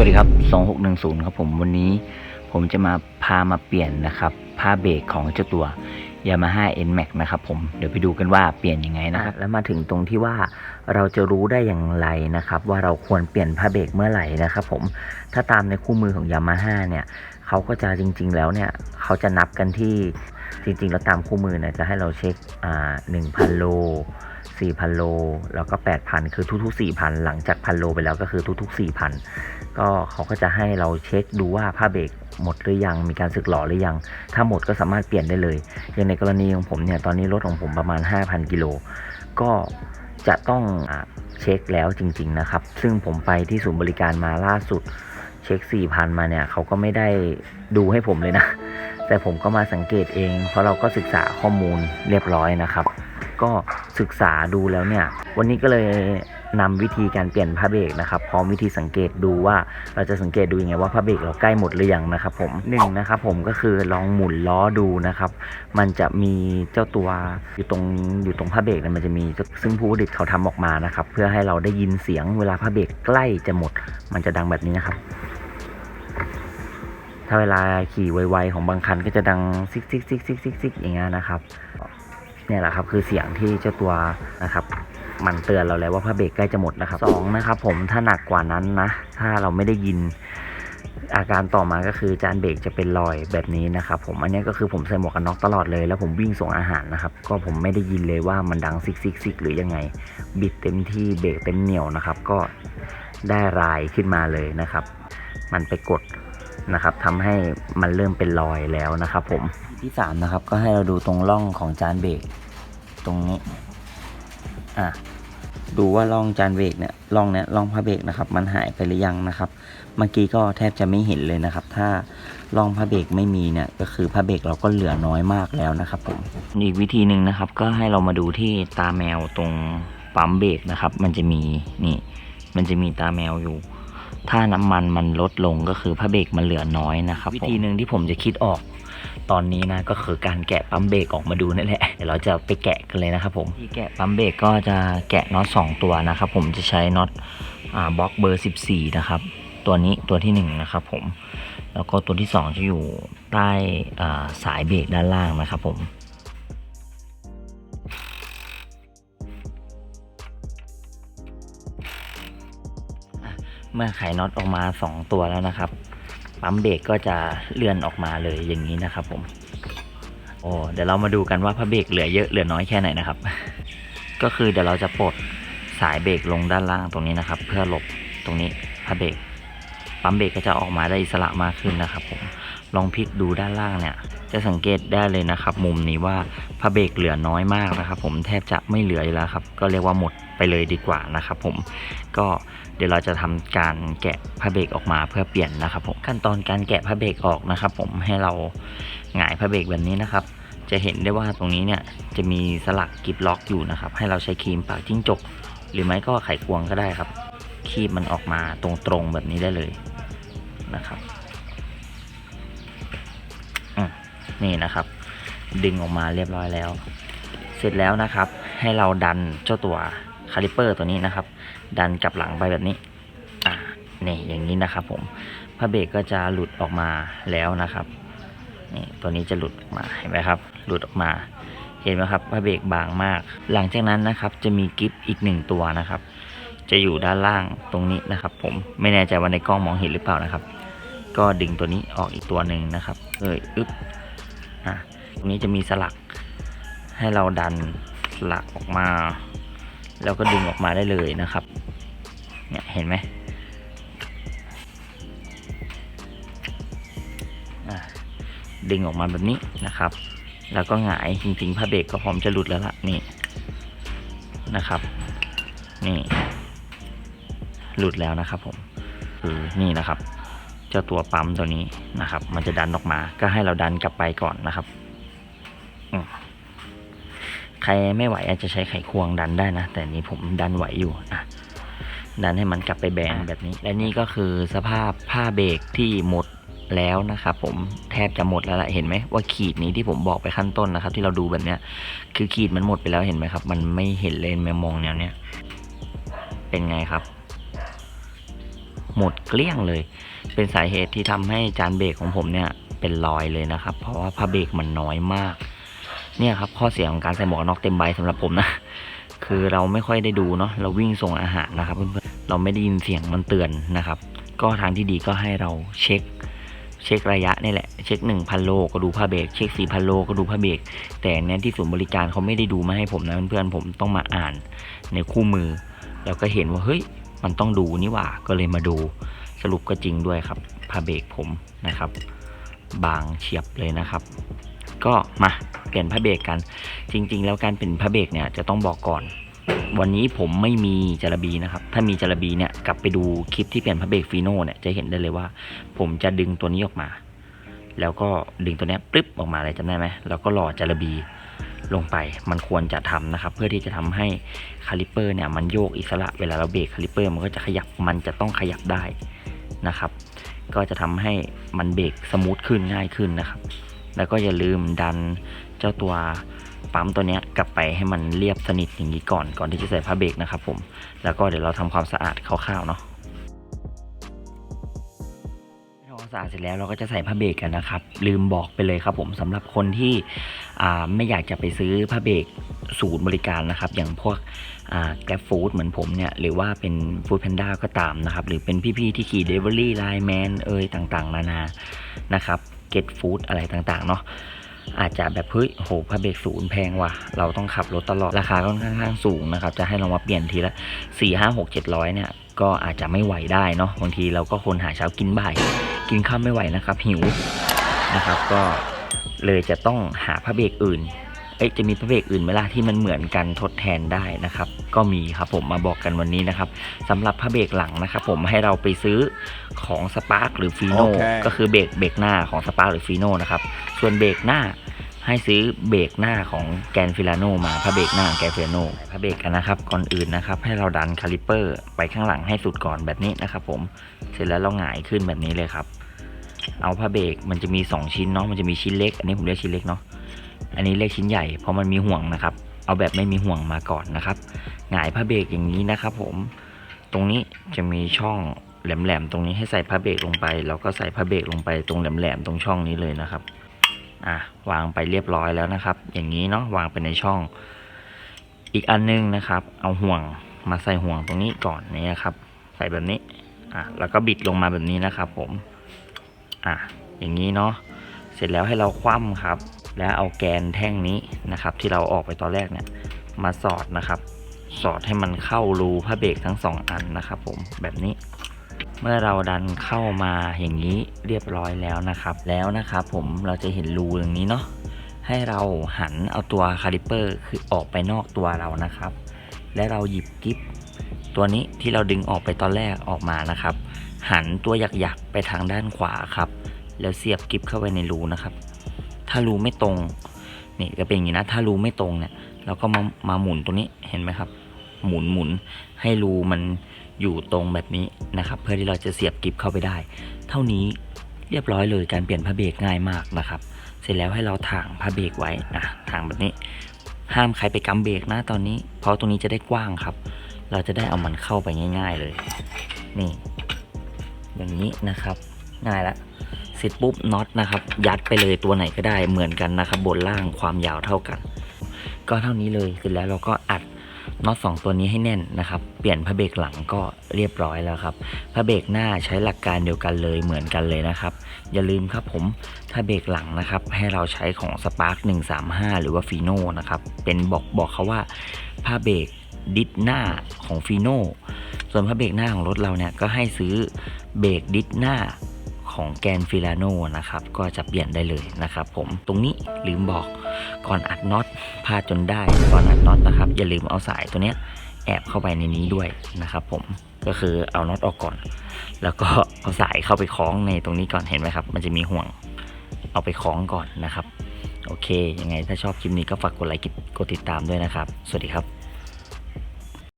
วัสดีครับ 2610 ครับผมวันนี้ผมจะมาพามาเปลี่ยนนะครับผ้าเบรกของเจ้าตัว Yamaha N Max นะครับผมเดี๋ยวไปดูกันว่าเปลี่ยนยังไงนะครับแล้วมาถึงตรงที่ว่าเราจะรู้ได้อย่างไรนะครับว่าเราควรเปลี่ยนผ้าเบรกเมื่อไหร่นะครับผมถ้าตามในคู่มือของ Yamaha เนี่ยเขาก็จะจริง ๆ แล้วเนี่ยเขาจะนับกันที่จริง ๆ แล้วตามคู่มือเนี่ยจะให้เราเช็คอ่า1,000 โล4,000 โล แล้วก็ 8,000 คือทุกๆ4,000 หลังจากพันโลไปแล้วก็คือทุกๆ4,000 ก็เขาก็จะให้เราเช็คดูว่าผ้าเบรกหมดหรือยัง มีการสึกหรอหรือยัง ถ้าหมดก็สามารถเปลี่ยนได้เลย อย่างในกรณีของผมเนี่ย ตอนนี้รถของผมประมาณ 5,000 กิโล ก็จะต้องอเช็คแล้วจริง ๆ นะครับ ซึ่งผมไปที่ศูนย์บริการมาล่าสุด เช็ค 4,000 มาเนี่ย เขาก็ไม่ได้ดูให้ผมเลยนะ แต่ผมก็มาสังเกตเอง เพราะเราก็ศึกษาข้อมูลเรียบร้อยนะครับ ก็ศึกษาดูแล้วเนี่ย วันนี้ก็เลย นำวิธีการเปลี่ยนผ้าเบรกนะครับพร้อมวิธีสังเกตดูว่าเราจะสังเกตดูยังไงว่าผ้าเบรกเราใกล้หมดหรือยังนะครับผมหนึ่งนะครับผมก็คือลองหมุนล้อดูนะครับ มันจะมีเจ้าตัวอยู่ตรงอยู่ตรงผ้าเบรกเนี่ยมันจะมีซึ่งผู้ผลิตเขาทำออกมานะครับ เพื่อให้เราได้ยินเสียงเวลาผ้าเบรกใกล้จะหมด มันจะดังแบบนี้นะครับถ้าเวลาขี่ไวๆของบางคันก็จะดังซิกซิกซิกซิกซิกซิกอย่างเงี้ยนะครับ เนี่ยแหละครับคือเสียงที่เจ้าตัวนะครับ มันเตือนเราแล้วว่าผ้าเบรกใกล้จะหมดนะครับสองนะครับผมถ้าหนักกว่านั้นนะ ถ้าเราไม่ได้ยินอาการต่อมาก็คือจานเบรกจะเป็นรอยแบบนี้นะครับผมอันนี้ก็คือผมใส่หมวกกันน็อกตลอดเลย แล้วผมวิ่งส่งอาหารนะครับ ก็ผมไม่ได้ยินเลยว่ามันดังซิกซิกซิกหรือยังไง บิดเต็มที่เบรกเต็มเหนียวนะครับ ก็ได้รายขึ้นมาเลยนะครับ มันไปกดนะครับทำให้มันเริ่มเป็นรอยแล้วนะครับ ผมที่สามนะครับก็ให้เราดูตรงร่องของจานเบรกตรงนี้ อะดูว่าร่องจานเบรกเนี่ยร่องเนี่ยร่องผ้าเบรกนะครับ มันหายไปหรือยังนะครับ เมื่อกี้ก็แทบจะไม่เห็นเลยนะครับ ถ้าร่องผ้าเบรกไม่มีเนี่ยก็คือผ้าเบรกเราก็เหลือน้อยมากแล้วนะครับผมอีกวิธีหนึ่งนะครับ ก็ให้เรามาดูที่ตาแมวตรงปั๊มเบรกนะครับ มันจะมีนี่ มันจะมีตาแมวอยู่ ถ้าน้ำมันมันลดลงก็คือผ้าเบรกมันเหลือน้อยนะครับวิธีหนึ่งที่ผมจะคิดออก ตอนนี้นะก็คือการแกะปั๊มเบรกออกมาดูนั่นแหละเดี๋ยวเราจะไปแกะกันเลยนะครับผมที่แกะปั๊มเบรกก็จะแกะน็อตสองตัวนะครับผมจะใช้น็อตบล็อกเบอร์ 14 นะครับตัวนี้ตัวที่1นะครับผมแล้วก็ตัวที่ 2 จะอยู่ใต้สายเบรกด้านล่างนะครับผมเมื่อไขน็อตออกมา 2 ตัวแล้วนะครับ ปั๊มเบรกก็จะเลื่อนออกมาเลยอย่างนี้นะครับผมโอ้เดี๋ยวเรามาดูกันว่าพระเบรกเหลือเยอะเหลือน้อยแค่ไหนนะครับ ก็คือเดี๋ยวเราจะปลดสายเบรกลงด้านล่างตรงนี้นะครับ เพื่อหลบตรงนี้พระเบรกปั๊มเบรกก็จะออกมาได้อิสระมากขึ้นนะครับผมลองพลิกดูด้านล่างเนี่ย จะสังเกตได้เลยนะครับ มุมนี้ว่าพระเบรกเหลือน้อยมากนะครับ ผมแทบจะไม่เหลือแล้วครับ ก็เรียกว่าหมดไปเลยดีกว่านะครับ ผมก็ เดี๋ยวเราจะทำการแกะผ้าเบรกออกมาเพื่อเปลี่ยนนะครับผมขั้นตอนการแกะผ้าเบรกออกนะครับ ผมให้เราหงายผ้าเบรกแบบนี้นะครับ จะเห็นได้ว่าตรงนี้เนี่ยจะมีสลักกิบล็อกอยู่นะครับ ให้เราใช้ครีมปากจิ้งจก หรือไม่ก็ไขควงก็ได้ครับ คีบมันออกมาตรงๆแบบนี้ได้เลยนะครับนี่นะครับ ดึงออกมาเรียบร้อยแล้ว เสร็จแล้วนะครับ ให้เราดันเจ้าตัว คาลิเปอร์ตัวนี้นะครับ ดันกลับหลังไปแบบนี้อ่านี่อย่างนี้นะครับผมผ้าเบรกก็จะหลุดออกมาแล้วนะครับนี่ตัวนี้จะหลุดออกมาเห็นไหมครับ หลุดออกมา เห็นไหมครับผ้าเบรกบางมาก หลังจากนั้นนะครับ จะมีกิฟอีกหนึ่งตัวนะครับ จะอยู่ด้านล่างตรงนี้นะครับ ผมไม่แน่ใจว่าในกล้องมองเห็นหรือเปล่านะครับ ก็ดึงตัวนี้ออกอีกตัวหนึ่งนะครับเอ้ยอึ๊บอะตรงนี้จะมีสลักให้เราดันสลักออกมา แล้วก็ดึงออกมาได้เลยนะครับ เนี่ยเห็นไหมดึงออกมาแบบนี้นะครับ แล้วก็หงายจริงๆผ้าเบรกก็พร้อมจะหลุดแล้วล่ะนี่นะครับ นี่หลุดแล้วนะครับผมคือนี่นะครับ เจ้าตัวปั๊มตัวนี้นะครับ มันจะดันออกมา ก็ให้เราดันกลับไปก่อนนะครับ อืม ใครไม่ไหวอาจจะใช้ไขควงดันได้นะ แต่นี้ผมดันไหวอยู่อะดันให้มันกลับไปแบนแบบนี้ และนี่ก็คือสภาพผ้าเบรกที่หมดแล้วนะครับผมแทบจะหมดแล้วล่ะเห็นไหมว่าขีดนี้ที่ผมบอกไปขั้นต้นนะครับ ที่เราดูแบบเนี้ย คือขีดมันหมดไปแล้วเห็นไหมครับ มันไม่เห็นเลนแมมองแนวเนี้ยเป็นไงครับหหมดเกลี้ยงเลย เป็นสาเหตุที่ทำให้จานเบรกของผมเนี่ยเป็นรอยเลยนะครับ เพราะว่าผ้าเบรกมันน้อยมาก เนี่ยครับข้อเสียของการใส่หมวกน็อกเต็มใบสำหรับผมนะ คือเราไม่ค่อยได้ดูเนาะเราวิ่งส่งอาหารนะครับเพื่อนๆเราไม่ได้ยินเสียงมันเตือนนะครับ ก็ทางที่ดีก็ให้เราเช็คเช็คระยะนี่แหละ เช็ค 1,000 โลก็ดูผ้าเบรกเช็ค 4,000 โลก็ดูผ้าเบรกแต่เนี้ยที่ศูนย์บริการเขาไม่ได้ดูมาให้ผมนะเพื่อนๆผมต้องมาอ่านในคู่มือ แล้วก็เห็นว่าเฮ้ยมันต้องดูนี่หว่าก็เลยมาดูสรุปก็จริงด้วยครับผ้าเบรกผมนะครับ บางเฉียบเลยนะครับ ก็มาเปลี่ยนผ้าเบรกกัน จริง ๆ แล้วการเป็นผ้าเบรกเนี่ยจะต้องบอกก่อน วันนี้ผมไม่มีจารบีนะครับ ถ้ามีจารบีเนี่ยกลับไปดูคลิปที่เปลี่ยนผ้าเบรกฟีโน่เนี่ยจะเห็นได้เลยว่า ผมจะดึงตัวนี้ออกมา แล้วก็ดึงตัวนี้ปึ๊บออกมาเลยจำได้ไหมแล้วก็หล่อจารบีลงไปมันควรจะทำนะครับ เพื่อที่จะทำให้คาลิเปอร์เนี่ยมันโยกอิสระเวลาเราเบรกคาลิเปอร์มันก็จะขยับมันจะต้องขยับได้นะครับ ก็จะทำให้มันเบรกสมูทขึ้นง่ายขึ้นนะครับ แล้วก็อย่าลืมดันเจ้าตัวปั๊มตัวนี้กลับไปให้มันเรียบสนิทอย่างนี้ก่อนก่อนที่จะใส่ผ้าเบรกนะครับผมแล้วก็เดี๋ยวเราทำความสะอาดคร่าวๆเนาะทำความสะอาดเสร็จแล้วเราก็จะใส่ผ้าเบรกกันนะครับ ลืมบอกไปเลยครับผมสำหรับคนที่ไม่อยากจะไปซื้อผ้าเบรกศูนย์บริการนะครับ อย่างพวกแกร็บฟู้ดเหมือนผมเนี่ย หรือว่าเป็นฟู้ดแพนด้าก็ตามนะครับ หรือเป็นพี่ๆที่ขี่เดลิเวอรี่ไลน์แมนเอ่ยต่างๆ นานานะครับ เก็ตฟู้ดอะไรต่างๆ เนาะอาจจะแบบเฮ้ยโหพระเบรกศูนย์แพงว่ะ เราต้องขับรถตลอด ราคาค่อนข้างสูงนะครับ จะให้เรามาเปลี่ยนทีละสี่ห้าหกเจ็ดร้อยเนี่ย ก็อาจจะไม่ไหวได้เนาะบางทีเราก็คนหาเช้ากินบ่าย กินข้าวไม่ไหวนะครับ หิวนะครับ ก็เลยจะต้องหาพระเบรกอื่น เอ๊ะจะมีพระเบรกอื่นไหมล่ะที่มันเหมือนกันทดแทนได้นะครับ ก็มีครับผมมาบอกกันวันนี้นะครับสำหรับพระเบรกหลังนะครับผมให้เราไปซื้อของสปาร์คหรือฟีโนโอเคก็คือเบรกเบรกหน้าของสปาร์คหรือฟีโนนะครับส่วนเบรกหน้าให้ซื้อเบรกหน้าของแกนฟิลาโนมาพระเบรกหน้าของแกนฟิลาโนพระเบรกกันนะครับก่อนอื่นนะครับ ให้เราดันคาลิปเปอร์ไปข้างหลังให้สุดก่อนแบบนี้นะครับผมเสร็จแล้วเราหงายขึ้นแบบนี้เลยครับ เอาผ้าเบรกมันจะมี 2 ชิ้นเนาะมันจะมีชิ้นเล็ก อันนี้ผมเรียกชิ้นเล็กเนาะ อันนี้เรียกชิ้นใหญ่เพราะมันมีห่วงนะครับ เอาแบบไม่มีห่วงมาก่อนนะครับหงายผ้าเบรกอย่างนี้นะครับ ผม ตรงนี้จะมีช่องแหลมๆตรงนี้ให้ใส่ผ้าเบรกลงไป แล้วก็ใส่ผ้าเบรกลงไปตรงแหลมๆตรงช่องนี้เลยนะครับ อะวางไปเรียบร้อยแล้วนะครับ อย่างนี้เนาะวางไปในช่อง อีกอันนึงนะครับ เอาห่วงมาใส่ห่วงตรงนี้ก่อนนี่นะครับ ใส่แบบนี้อะแล้วก็บิดลงมาแบบนี้นะครับ ผม อะอย่างนี้เนาะเสร็จแล้วให้เราคว่ำครับ แล้วเอาแกนแท่งนี้นะครับ ที่เราออกไปตอนแรกเนี่ยมาสอดนะครับ สอดให้มันเข้ารูผ้าเบรกทั้งสองอันนะครับผมแบบนี้ เมื่อเราดันเข้ามาอย่างนี้เรียบร้อยแล้วนะครับ แล้วนะครับผมเราจะเห็นรูอย่างนี้เนาะให้เราหันเอาตัวคาลิปเปอร์คือออกไปนอกตัวเรานะครับ และเราหยิบกิ๊บตัวนี้ที่เราดึงออกไปตอนแรกออกมานะครับ หันตัวหยักๆไปทางด้านขวาครับ แล้วเสียบกิ๊บเข้าไปในรูนะครับ ถ้ารูไม่ตรง นี่ก็เป็นอย่างนี้นะ ถ้ารูไม่ตรงเนี่ยเราก็มามาหมุนตัวนี้เห็นไหมครับ หมุนหมุนให้รูมันอยู่ตรงแบบนี้นะครับ เพื่อที่เราจะเสียบกิ๊บเข้าไปได้ เท่านี้เรียบร้อยเลยการเปลี่ยนผ้าเบรกง่ายมากนะครับ เสร็จแล้วให้เราถ่างผ้าเบรกไว้นะถ่างแบบนี้ ห้ามใครไปกำเบรกนะตอนนี้ เพราะตรงนี้จะได้กว้างครับ เราจะได้เอามันเข้าไปง่าย ๆเลย นี่ อย่างนี้นะครับ ง่ายละ เสร็จปุ๊บน็อตนะครับ ยัดไปเลยตัวไหนก็ได้เหมือนกันนะครับ บนล่างความยาวเท่ากัน ก็เท่านี้เลยเสร็จแล้วเราก็อัดน็อตสองตัวนี้ให้แน่นนะครับ เปลี่ยนผ้าเบรกหลังก็เรียบร้อยแล้วครับผ้าเบรกหน้าใช้หลักการเดียวกันเลยเหมือนกันเลยนะครับ อย่าลืมครับผมถ้าเบรกหลังนะครับ ให้เราใช้ของ Spark 135 หรือว่าฟีโนนะครับเป็นบอกบอกเขาว่าผ้าเบรกดิสหน้าของฟีโนส่วนผ้าเบรกหน้าของรถเราเนี่ยก็ให้ซื้อเบรกดิสหน้า ของแกนฟิลาโนนะครับ ก็จะเปลี่ยนได้เลยนะครับ ผมตรงนี้ลืมบอกก่อนอัดน็อตพลาดจนได้ก่อนอัดน็อตนะครับ อย่าลืมเอาสายตัวเนี้ยแอบเข้าไปในนี้ด้วยนะครับ ผมก็คือเอาน็อตออกก่อน แล้วก็เอาสายเข้าไปคล้องในตรงนี้ก่อนเห็นไหมครับ มันจะมีห่วงเอาไปคล้องก่อนนะครับ โอเค ยังไงถ้าชอบคลิปนี้ก็ฝากกดไลค์กดติดตามด้วยนะครับ สวัสดีครับ